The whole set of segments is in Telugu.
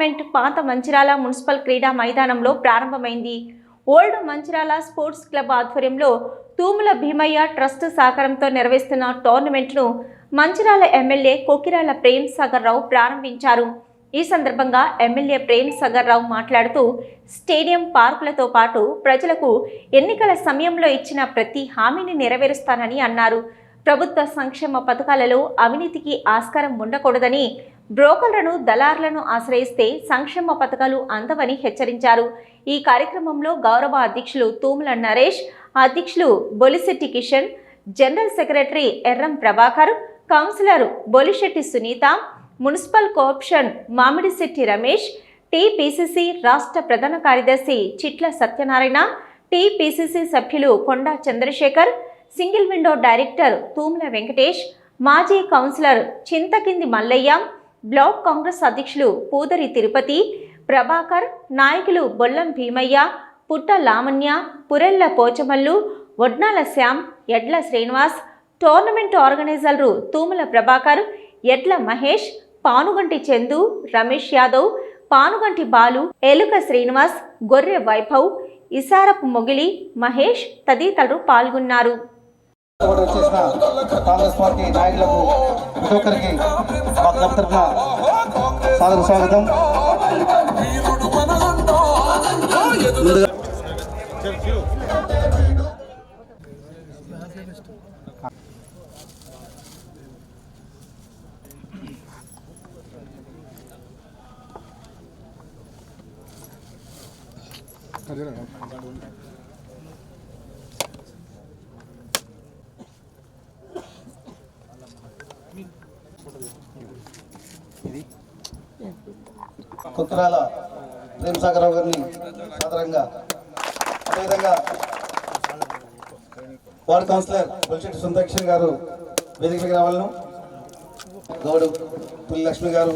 టోర్నమెంట్ పాత మంచిరాల మున్సిపల్ క్రీడా మైదానంలో ప్రారంభమైంది. ఓల్డ్ మంచిరాల స్పోర్ట్స్ క్లబ్ ఆధ్వర్యంలో తూముల భీమయ్య ట్రస్ట్ సహకారంతో నిర్వహిస్తున్న టోర్నమెంట్ను మంచిరాల ఎమ్మెల్యే కొకిరాల ప్రేమ్ సాగర్ రావు ప్రారంభించారు. ఈ సందర్భంగా ఎమ్మెల్యే ప్రేమ్ సాగర్ రావు మాట్లాడుతూ స్టేడియం పార్కులతో పాటు ప్రజలకు ఎన్నికల సమయంలో ఇచ్చిన ప్రతి హామీని నెరవేరుస్తానని అన్నారు. ప్రభుత్వ సంక్షేమ పథకాలలో అవినీతికి ఆస్కారం ఉండకూడదని బ్రోకర్లను దళార్లను ఆశ్రయిస్తే సంక్షేమ పథకాలు అందవని హెచ్చరించారు. ఈ కార్యక్రమంలో గౌరవ అధ్యక్షులు తూముల నరేష్ అధ్యక్షులు Bolishetti Kishan general secretary Erram Prabhakar councillor Bolishetti Sunitha municipal co-option Mamidishetti Ramesh TPCC రాష్ట్ర ప్రధాన కార్యదర్శి చిట్ల సత్యనారాయణ టీపీసీసీ సభ్యులు Konda Chandrashekar single window director Thumula Venkatesh మాజీ కౌన్సిలర్ చింతకింది మల్లయ్య బ్లాక్ కాంగ్రెస్ అధ్యక్షులు పూదరి తిరుపతి ప్రభాకర్ నాయకులు బొల్లం భీమయ్య పుట్ట లామణ్య పురెల్ల పోచమల్లు వడ్నాల శ్యామ్ ఎడ్ల శ్రీనివాస్ టోర్నమెంట్ ఆర్గనైజర్లు తూముల ప్రభాకర్ ఎడ్ల మహేష్ పానుగంటి చందు రమేష్ యాదవ్ పానుగంటి బాలు ఎలుక శ్రీనివాస్ గొర్రె వైభవ్ ఇసారపు మొగిలి మహేష్ తదితరులు పాల్గొన్నారు. ఓటు వచ్చేసిన కాంగ్రెస్ పార్టీ నాయకులకు ప్రతి ఒక్కరికి మా క్లబ్ తరఫున సాదర స్వాగతం. ముందుగా ఇది కుక్కరాల ప్రేమసాగరరావు గారిని సాధారణంగా అదేవిధంగా వార్డ్ కౌన్సిలర్ బొలిశెట్టి సుందరకిషన్ గారు వేదికకి రావాలను. గౌడు పుల్లి లక్ష్మి గారు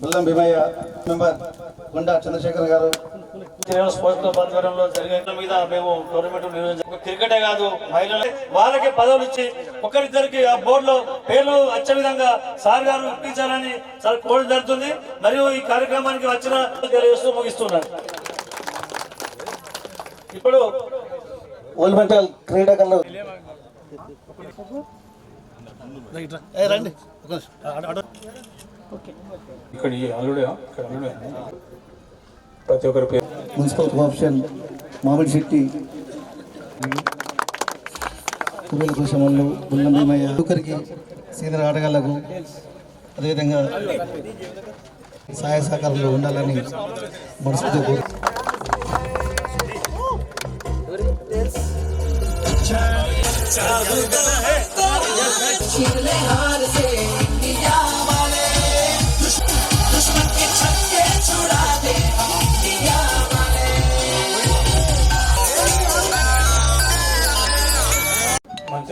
బుల్లం భీమయ్య మెంబర్ గుండా చంద్రశేఖర్ గారు స్పోర్ట్స్ క్లబ్ ఆధ్వర్యంలో జరిగే మీద మేము టోర్నమెంట్ నిర్వహించాం క్రికెటే కాదు మహిళలు. వాళ్ళకి పదవులు ఇచ్చి ఒకరిద్దరికి ఆ బోర్డులో పేర్లు వచ్చే విధంగా సార్ గారు ఇప్పించాలని చాలా కోరిక జరుగుతుంది. మరియు ఈ కార్యక్రమానికి వచ్చిన తెలియజేస్తూ ముగిస్తున్నాను. ఇప్పుడు ఓల్మెంటల్ క్రీడాకారులు. ఇక్కడ ఈ అల్లుడే ఇక్కడ అల్లుడే. ప్రతి ఒక్కరి మున్సిపల్ కోఆప్షన్ మామిడి శెట్టి కుబేల కృష్ణమల్లు బుల్లం భీమయ్య ఒకరికి సీనియర్ ఆటగాళ్లకు అదేవిధంగా సహాయ సహకారంలో ఉండాలని మనస్ఫూర్తిగా కోరు खेले हार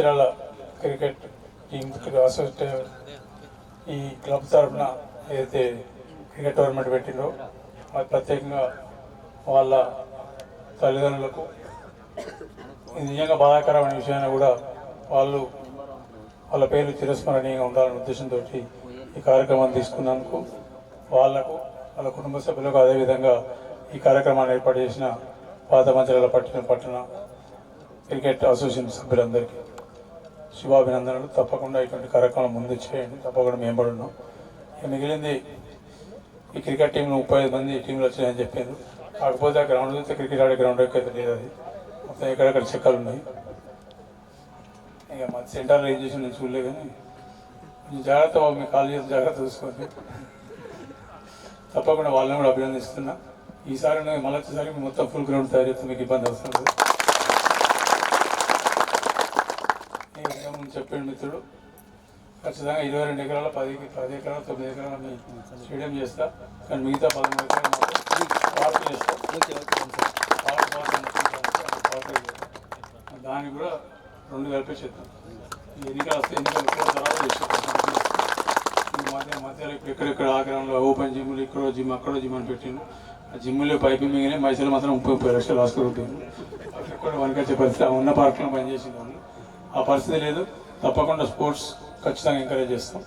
చిత్రాల క్రికెట్ టీమ్ అసోసియేట్ ఈ క్లబ్ తరఫున ఏదైతే క్రికెట్ టోర్నమెంట్ పెట్టిందో అది ప్రత్యేకంగా వాళ్ళ తల్లిదండ్రులకు నిజంగా బాధాకరమైన విషయాన్ని కూడా వాళ్ళు వాళ్ళ పేర్లు చిరస్మరణీయంగా ఉండాలనే ఉద్దేశంతో ఈ కార్యక్రమాన్ని తీసుకున్నందుకు వాళ్ళకు వాళ్ళ కుటుంబ సభ్యులకు అదేవిధంగా ఈ కార్యక్రమాన్ని ఏర్పాటు చేసిన పాత మంచిర్యాల పట్టణ పట్టణ క్రికెట్ అసోసియేషన్ సభ్యులందరికీ. శుభాభినందనలు. తప్పకుండా ఇటువంటి కార్యక్రమం ముందు చేయండి. తప్పకుండా మేము పడున్నాం ఇక మిగిలింది ఈ క్రికెట్ టీంలో ముప్పై ఐదు మంది టీంలు వచ్చాయని చెప్పారు. కాకపోతే ఆ గ్రౌండ్ అయితే క్రికెట్ ఆడే గ్రౌండ్ అయితే లేదు అది. మొత్తం ఎక్కడెక్కడ చెక్కలు ఉన్నాయి. ఇక మన సెంటర్లో ఏం చేసి నేను చూడలే కానీ జాగ్రత్త బాబు మీ కాల్ చేసి జాగ్రత్త చూసుకోండి. తప్పకుండా వాళ్ళని కూడా అభినందిస్తున్నా. ఈసారి మళ్ళీ వచ్చేసరికి మొత్తం ఫుల్ గ్రౌండ్ తయారు చేస్తే మీకు ఇబ్బంది వస్తుంది ఈ విధంగా ముందు చెప్పాడు మిత్రుడు. ఖచ్చితంగా ఇరవై రెండు ఎకరాల పది పది ఎకరాల తొమ్మిది ఎకరాల మీ స్టేడియం చేస్తా. కానీ మిగతా పదమూడు ఎకరాలు పార్క్ చేస్తా. దానికి కూడా రెండు కల్పించేద్దాం ఈ ఎన్నికలు వస్తే ఎన్నికలు తర్వాత మధ్య మధ్యలో ఇప్పుడు ఎక్కడెక్కడ ఆ ఓపెన్ జిమ్లు ఇక్కడో జిమ్ అక్కడో జిమ్ అని పెట్టిండు. ఆ జిమ్లో పైపు మిగిలిన మైసలు మాత్రం ముప్పై ముప్పై లక్షలు రాసుకుని రూపాయలు ఎక్కడ వనకొచ్చే పరిస్థితి. ఉన్న పార్కులో పనిచేసింది వాళ్ళు ఆ పరిస్థితి లేదు. తప్పకుండా స్పోర్ట్స్ ఖచ్చితంగా ఎంకరేజ్ చేస్తాం.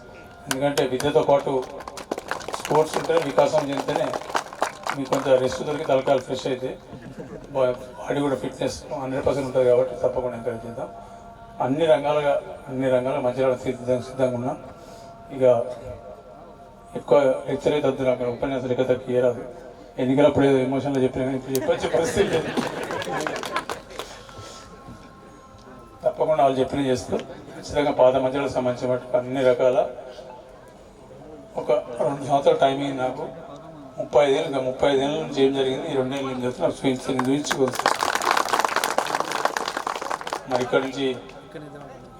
ఎందుకంటే విద్యతో పాటు స్పోర్ట్స్ ఉంటే వికాసం చెందితేనే మీకు కొంత రెస్ట్ దొరికి తలకాలు ఫ్రెష్ అయితే బాడీ కూడా ఫిట్నెస్ హండ్రెడ్ పర్సెంట్ ఉంటుంది కాబట్టి తప్పకుండా ఎంకరేజ్ చేద్దాం. అన్ని రంగాలుగా అన్ని రంగాల మంచిగా సిద్ధంగా సిద్ధంగా ఉన్నాం. ఇక ఎక్కువ లెక్చర్ అయితే వద్దు నాకు ఉపన్యాసం లెక్క ఎన్నికలప్పుడు ఏదో ఎమోషన్లో చెప్పినా కానీ ఇప్పుడు చెప్పొచ్చే పరిస్థితి లేదు. వాళ్ళు చెప్పిన చేస్తూ ఖచ్చితంగా పాత మధ్యలో సంబంధించిన మటుకు అన్ని రకాల ఒక రెండు సంవత్సరాల టైమింగ్ నాకు. ముప్పై ఐదేళ్ళు ఇంకా ముప్పై ఐదేళ్ళ నుంచి ఏం జరిగింది ఈ రెండేళ్ళ నుంచి చేస్తే నాకు చూపించి చూపించుకోవచ్చు మరి ఇక్కడ నుంచి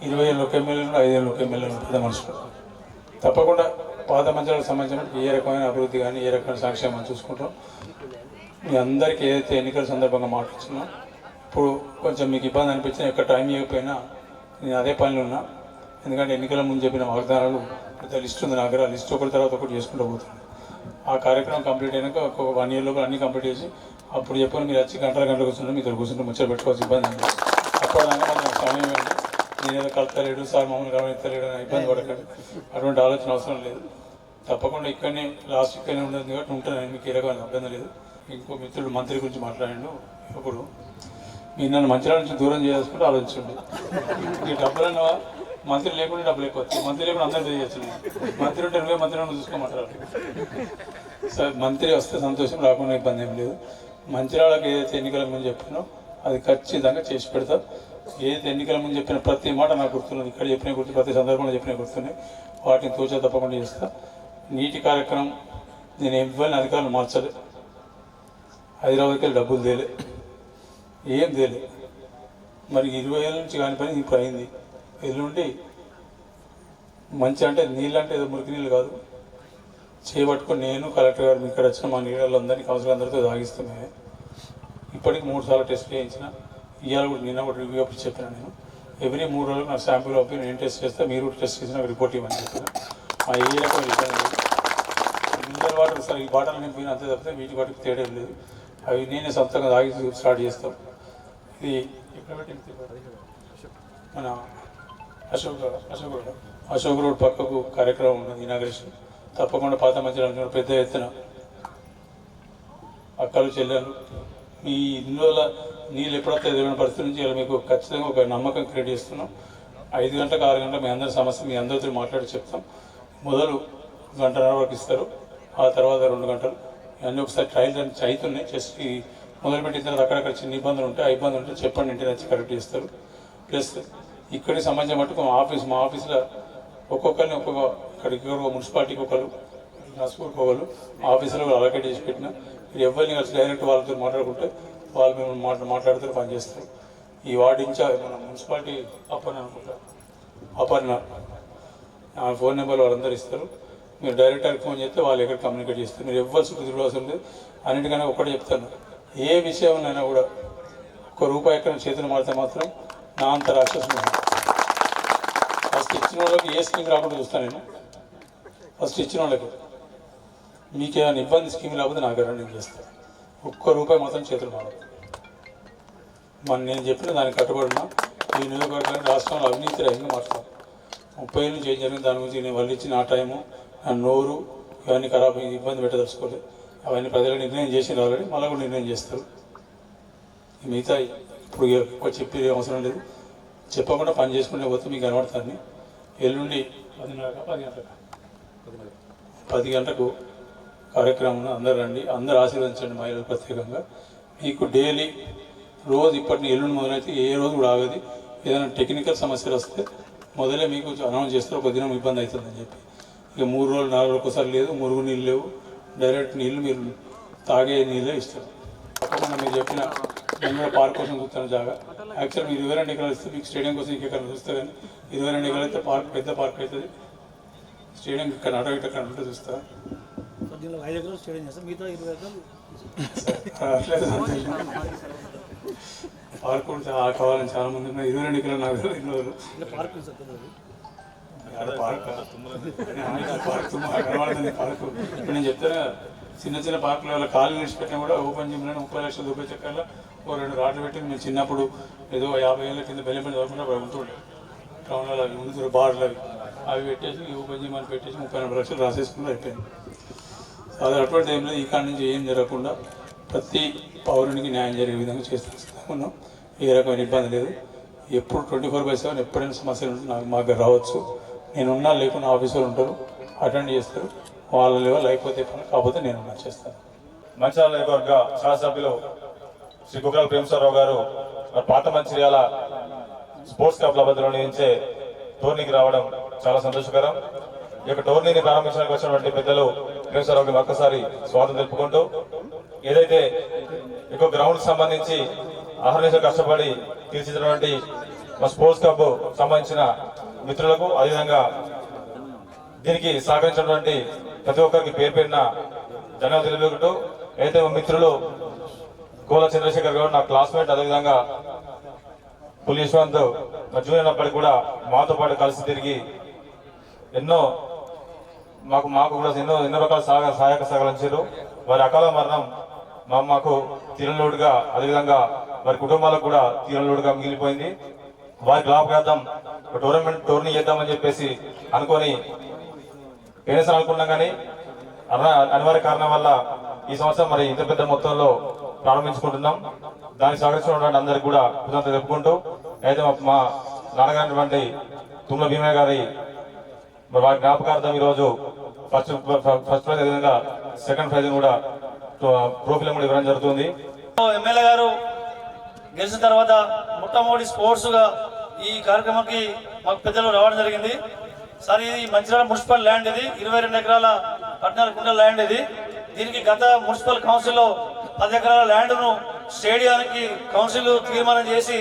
ఇరవై ఏళ్ళు ఒక ఎమ్మెల్యేలు ఐదేళ్ళు ఒక ఎమ్మెల్యేలు పెద్ద మనుషులు. తప్పకుండా పాత మంచాలకు సంబంధించిన ఏ రకమైన అభివృద్ధి కానీ ఏ రకమైన సంక్షేమం చూసుకుంటాం. మీ అందరికీ ఏదైతే ఎన్నికల సందర్భంగా మాట్లాడుతున్నా ఇప్పుడు కొంచెం మీకు ఇబ్బంది అనిపించినా ఎక్కడ టైం ఇవ్వకపోయినా నేను అదే పనిలో ఉన్నా. ఎందుకంటే ఎన్నికల ముందు చెప్పిన వాగ్దానాలు పెద్ద లిస్ట్ ఉంది నా దగ్గర. లిస్ట్ ఒకటి తర్వాత ఒకటి చేసుకుంటూ పోతుంది ఆ కార్యక్రమం కంప్లీట్ అయినాక ఒక వన్ ఇయర్ లోపల అన్నీ కంప్లీట్ చేసి అప్పుడు చెప్పని మీరు వచ్చి గంటల గంటలు కూర్చుంటే మీతో కూర్చుంటే ముచ్చట పెట్టుకోవాల్సి ఇబ్బంది ఉంది అప్పటిదాకా కొంచెం సమయం ఏంటి నేను ఏదో కలతలేడు సార్ మమ్మల్ని గమనిస్తలేడు అని ఇబ్బంది పడకండి. అటువంటి ఆలోచన అవసరం లేదు. తప్పకుండా ఇక్కడనే లాస్ట్ ఇక్కడనే ఉండదు. కాబట్టి ఉంటాను మీకు ఏ రకమైన అభ్యంతరం లేదు. ఇంకో మిత్రుడు మంత్రి గురించి మాట్లాడాడు ఇప్పుడు మీరు నన్ను మంచిర్యాల నుంచి దూరం చేసుకుంటే ఆలోచించండి. ఈ డబ్బులు అన్నవా మంత్రి లేకుండా డబ్బులు ఎక్కువ వస్తాయి. మంత్రి లేకుండా అందరూ చేయొచ్చు మంత్రి ఉంటే ఇరవై మంత్రి చూసుకోమంటారు సార్ మంత్రి వస్తే సంతోషం రాకుండా ఇబ్బంది ఏం లేదు. మంచిర్యాలకు ఏదైతే ఎన్నికల ముందు చెప్పినో అది ఖచ్చితంగా చేసి పెడతా. ఏదైతే ఎన్నికల ముందు చెప్పిన ప్రతి మాట నాకు గుర్తున్నది. ఇక్కడ చెప్పిన గుర్తు ప్రతి సందర్భంలో చెప్పిన గుర్తున్నాయి వాటిని తోచా తప్పకుండా చేస్తా. నీటి కార్యక్రమం నేను ఇవ్వని అధికారులు మార్చలే. హైదరాబాద్కి వెళ్ళి డబ్బులు తేలే. ఏం తెలియదు. మరి ఇరవై ఏళ్ళ నుంచి కాని పని ఇప్పుడు అయింది. ఎల్లుండి మంచి అంటే నీళ్ళు అంటే ఏదో మురికి నీళ్ళు కాదు. చేపట్టుకొని నేను కలెక్టర్ గారు ఇక్కడ వచ్చిన మా నీళ్ళందరినీ కౌన్సిల్ అందరితో తాగిస్తున్నాయి ఇప్పటికి మూడు సార్లు టెస్ట్ చేయించిన. ఇవాళ కూడా నిన్న కూడా రివ్యూ అప్పుడు చెప్పిన నేను. ఎవ్రీ మూడు రోజులు నాకు శాంపుల్ పంపి నేను టెస్ట్ చేస్తే మీరు కూడా టెస్ట్ చేసి నాకు రిపోర్ట్ ఇవ్వని చెప్పిన. మా ఏరియాకు రకం మినరల్ వాటర్ సార్ ఈ బాటలు నింపిన అంతే తప్పితే వీటి వాటికి తేడా లేదు. అవి నేనే సొంతంగా తాగి స్టార్ట్ చేస్తాం. ఇది ఎక్కడ పెట్టింది మన అశోక్ అశోక్ రోడ్ అశోక్ రోడ్ పక్కకు కార్యక్రమం ఉన్నది ఇనాగ్రేషన్ తప్పకుండా పాత మధ్యలో పెద్ద ఎత్తున అక్కలు చెల్లెలు మీ ఇందులో నీళ్ళు ఎప్పుడైతే ఎదురైన పరిస్థితి నుంచి ఇలా మీకు ఖచ్చితంగా ఒక నమ్మకం క్రియేట్ చేస్తున్నాం. ఐదు గంటలకు ఆరు గంటల మీ అందరి సమస్య మీ అందరితో మాట్లాడి చెప్తాం. మొదలు గంటన్నర వరకు ఇస్తారు. ఆ తర్వాత రెండు గంటలు. ఇవన్నీ ఒకసారి ట్రయల్ రన్ అవుతున్నాయి జస్ట్ ఈ మొదలుపెట్టిన తర్వాత అక్కడక్కడ చిన్న ఇబ్బందులు ఉంటే ఆ ఇబ్బందులు ఉంటే చెప్పండి ఇంటి నుంచి కరెక్ట్ చేస్తారు. ప్లస్ ఇక్కడికి సంబంధించిన మటుకు మా ఆఫీస్ మా ఆఫీస్లో ఒక్కొక్కరిని ఒక్కొక్క ఇక్కడికి ఒక మున్సిపాలిటీకి ఒకరు నస్పూర్కి ఒకరు ఆఫీసులో అలకేట్ చేసి పెట్టిన మీరు ఎవరిని కలిసి డైరెక్ట్ వాళ్ళతో మాట్లాడుకుంటే వాళ్ళు మేము మాట్లా మాట్లాడుతూ పనిచేస్తారు. ఈ వార్డు ఇన్ఛార్జ్ మన మున్సిపాలిటీ అప్పని అనుకుంటా. అపర్ణ. ఆ ఫోన్ నెంబర్ వాళ్ళందరూ ఇస్తారు. మీరు డైరెక్టర్ ఫోన్ చేస్తే వాళ్ళు ఎక్కడ కమ్యూనికేట్ చేస్తారు. మీరు ఎవ్వరు చుట్టూ తిరగవలసిన లేదు అన్నిటికన్నా ఒకటే చెప్తాను. ఏ విషయంలోనైనా కూడా ఒక్క రూపాయి ఎక్కడ చేతులు మారితే మాత్రం నా అంత రాక్షసం ఫస్ట్ ఇచ్చిన వాళ్ళకి ఏ స్కీమ్ రాకుండా చూస్తాను నేను. ఫస్ట్ ఇచ్చిన వాళ్ళకి మీకు ఏమైనా ఇబ్బంది స్కీమ్ లేకపోతే నాకు నేను చేస్తాను ఒక్క రూపాయి మాత్రం చేతులు మారదు మన నేను చెప్పిన దానికి కట్టుబడిన ఈ నియోజకవర్గాన్ని రాష్ట్రంలో అవినీతి రహితంగా మాట్లాడు ముప్పై ఏళ్ళు చేంజ్ జరిగింది దాని గురించి నేను వాళ్ళు ఇచ్చిన ఆ టైము నా నోరు ఇవన్నీ ఖరాబ్ ఇబ్బంది పెట్టదలుచుకోలేదు. అవన్నీ ప్రజలు నిర్ణయం చేసింది ఆల్రెడీ మళ్ళీ కూడా నిర్ణయం చేస్తారు. మిగతా ఇప్పుడు ఎక్కువ చెప్పేది అవసరం లేదు. చెప్పకుండా పని చేసుకుంటే పోతే మీకు కనబడతాను ఎల్లుండి పదిన్నర పది గంటలకు పది గంటలకు కార్యక్రమం అందరు రండి అందరు ఆశీర్వదించండి మహిళలు ప్రత్యేకంగా. మీకు డైలీ రోజు ఇప్పటిని ఎల్లుండి మొదలైతే ఏ రోజు కూడా ఆగదు. ఏదైనా టెక్నికల్ సమస్యలు వస్తే మొదలే మీకు అనౌన్స్ చేస్తారు. ఒక దినం ఇబ్బంది అవుతుందని చెప్పి. ఇక మూడు రోజులు నాలుగు రోజులు ఒకసారి లేదు మురుగు నీళ్ళు లేవు. డైరెక్ట్ నీళ్ళు మీరు తాగే నీళ్ళే ఇస్తారు. తప్పకుండా మీరు చెప్పిన నేను కూడా పార్క్ కోసం చూస్తాను జాగా. యాక్చువల్ మీరు ఇరవై రెండు ఎకరాలు ఇస్తే మీకు స్టేడియం కోసం ఇంకెక్కడ చూస్తే కానీ ఇరవై రెండు ఎకరాలు అయితే పార్క్ పెద్ద పార్క్ అవుతుంది. స్టేడియం ఇక్కడ అటు ఇటు అక్కడ ఉంటే చూస్తా. పార్క్ కూడా కావాలని చాలా మంది ఉన్నారు. ఇరవై రెండు ఎకరాలు నాకు పార్క్ పార్కు ఇప్పుడు నేను చెప్తాను చిన్న చిన్న పార్కుల వల్ల ఖాళీ నిలిచి పెట్టినా కూడా ఓపెన్ జిమ్లో ముప్పై లక్షల రూపాయల చక్కర్ల ఓ రెండు రాడ్లు పెట్టి మేము చిన్నప్పుడు ఏదో యాభై ఏళ్ళ కింద బెల్లం చదువుకుంటే అప్పుడు ఉంటుండే టౌన్లో అవి ముందు బార్లు అవి. అవి పెట్టేసి ఈ ఓపెన్ జిమ్ అని పెట్టేసి ముప్పై నలభై లక్షలు రాసేసుకుని అయిపోయింది. అది అటువంటి టైంలో ఈ కాడి నుంచి ఏం జరగకుండా ప్రతి పౌరునికి న్యాయం జరిగే విధంగా చేస్తున్నాం ఏ రకమైన ఇబ్బంది లేదు. ఎప్పుడు ట్వంటీ ఫోర్ బై సెవెన్ ఎప్పుడైనా సమస్యలు నాకు మా దగ్గర రావచ్చు. నేనున్నా లేకున్నా ఆఫీసర్ ఉంటారు అటెండ్ చేస్తారు వాళ్ళ లెవెల్ అయిపోతే పని కాకపోతే నేను చేస్తాను. మంచిర్యాల నియోజకవర్గ శాసనసభ్యులు శ్రీ కుకరాల ప్రేమసారావు గారు మరి పాత మంచిర్యాల స్పోర్ట్స్ క్లబ్ మధ్యలో నిర్వహించే టోర్నీకి రావడం చాలా సంతోషకరం. ఈ యొక్క టోర్నీని ప్రారంభించడానికి వచ్చినటువంటి పెద్దలు ప్రేమసారావుకి ఒక్కసారి స్వాగతం తెలుపుకుంటూ ఏదైతే ఎక్కువ గ్రౌండ్కి సంబంధించి అహర్నిశ కష్టపడి తీర్చిదినటువంటి మా స్పోర్ట్స్ క్లబ్ సంబంధించిన మిత్రులకు అదేవిధంగా దీనికి సహకరించినటువంటి ప్రతి ఒక్కరికి పేరు పేరున ధన్యవాదాలు తెలియకుంటూ అయితే మా మిత్రులు కోల చంద్రశేఖర్ గారు నా క్లాస్మేట్ అదేవిధంగా పులి యశ్వంత్ జూనియర్ అప్పటికి కూడా మాతో పాటు కలిసి తిరిగి ఎన్నో మాకు మాకు కూడా ఎన్నో ఎన్నో రకాల సహాయ సహాయక సహకరించారు వారి అకాల మరణం మా మాకు తీరలోడుగా అదేవిధంగా వారి కుటుంబాలకు కూడా తీరలోడుగా మిగిలిపోయింది. వారికి జ్ఞాపకార్థం టోర్నమెంట్ టోర్నీ చేద్దామని చెప్పేసి అనుకొని పేరెంట్స్ అనుకున్నాం కానీ అనివార్య కారణం వల్ల ఈ సంవత్సరం మరి ఇంత పెద్ద మొత్తంలో ప్రారంభించుకుంటున్నాం. దానికి సహకరించినటువంటి అందరికి కూడా కృతజ్ఞత చెప్పుకుంటూ అయితే మా- నాన్నగారినటువంటి తుమ్మల భీమయ్య గారి మరి వారి జ్ఞాపకార్థం ఈరోజు ఫస్ట్ ఫస్ట్ ప్రైజ్ అదేవిధంగా సెకండ్ ప్రైజ్ కూడా ట్రోఫీలు కూడా ఇవ్వడం జరుగుతుంది. ఎమ్మెల్యే గారు గెలిచిన తర్వాత మొట్టమొదటి స్పోర్ట్స్గా ఈ కార్యక్రమానికి మాకు పెద్దలు రావడం జరిగింది. సార్ ఇది మంచిర్యాల మున్సిపల్ ల్యాండ్ ఇది. ఇరవై రెండు ఎకరాల పద్నాలుగు కుంటల ల్యాండ్ ఇది. దీనికి గత మున్సిపల్ కౌన్సిల్లో పది ఎకరాల ల్యాండ్ను స్టేడియానికి కౌన్సిల్ తీర్మానం చేసి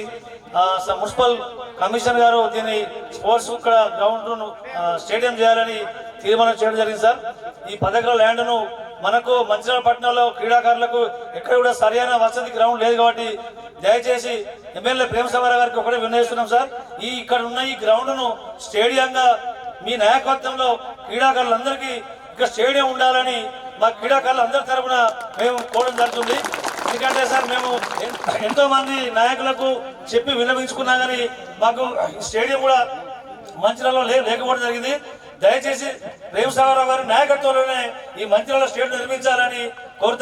మున్సిపల్ కమిషన్ గారు దీన్ని స్పోర్ట్స్ ఇక్కడ గ్రౌండ్ను స్టేడియం చేయాలని తీర్మానం చేయడం జరిగింది సార్. ఈ పది ఎకరాల ల్యాండ్ను మనకు మంచిర్యాల పట్టణంలో క్రీడాకారులకు ఎక్కడ కూడా సరైన వసతి గ్రౌండ్ లేదు కాబట్టి దయచేసి ఎమ్మెల్యే ప్రేమ గారికి ఒకటే వినయిస్తున్నాం సార్. ఈ ఇక్కడ ఉన్న ఈ గ్రౌండ్ను స్టేడియంగా మీ నాయకత్వంలో క్రీడాకారులందరికీ ఇక్కడ స్టేడియం ఉండాలని మా క్రీడాకారులు అందరి తరపున మేము కోరడం జరుగుతుంది. ఎందుకంటే సార్ మేము ఎంతో మంది నాయకులకు చెప్పి విన్నవించుకున్నా కానీ మాకు ఈ స్టేడియం కూడా మంచిర్యాలలో లే లేకపోవడం జరిగింది. దయచేసి ప్రేమసాగరరావు గారి నాయకత్వంలోనే ఈ మంచిర్యాల స్టేడియం నిర్మించాలని కోరుతా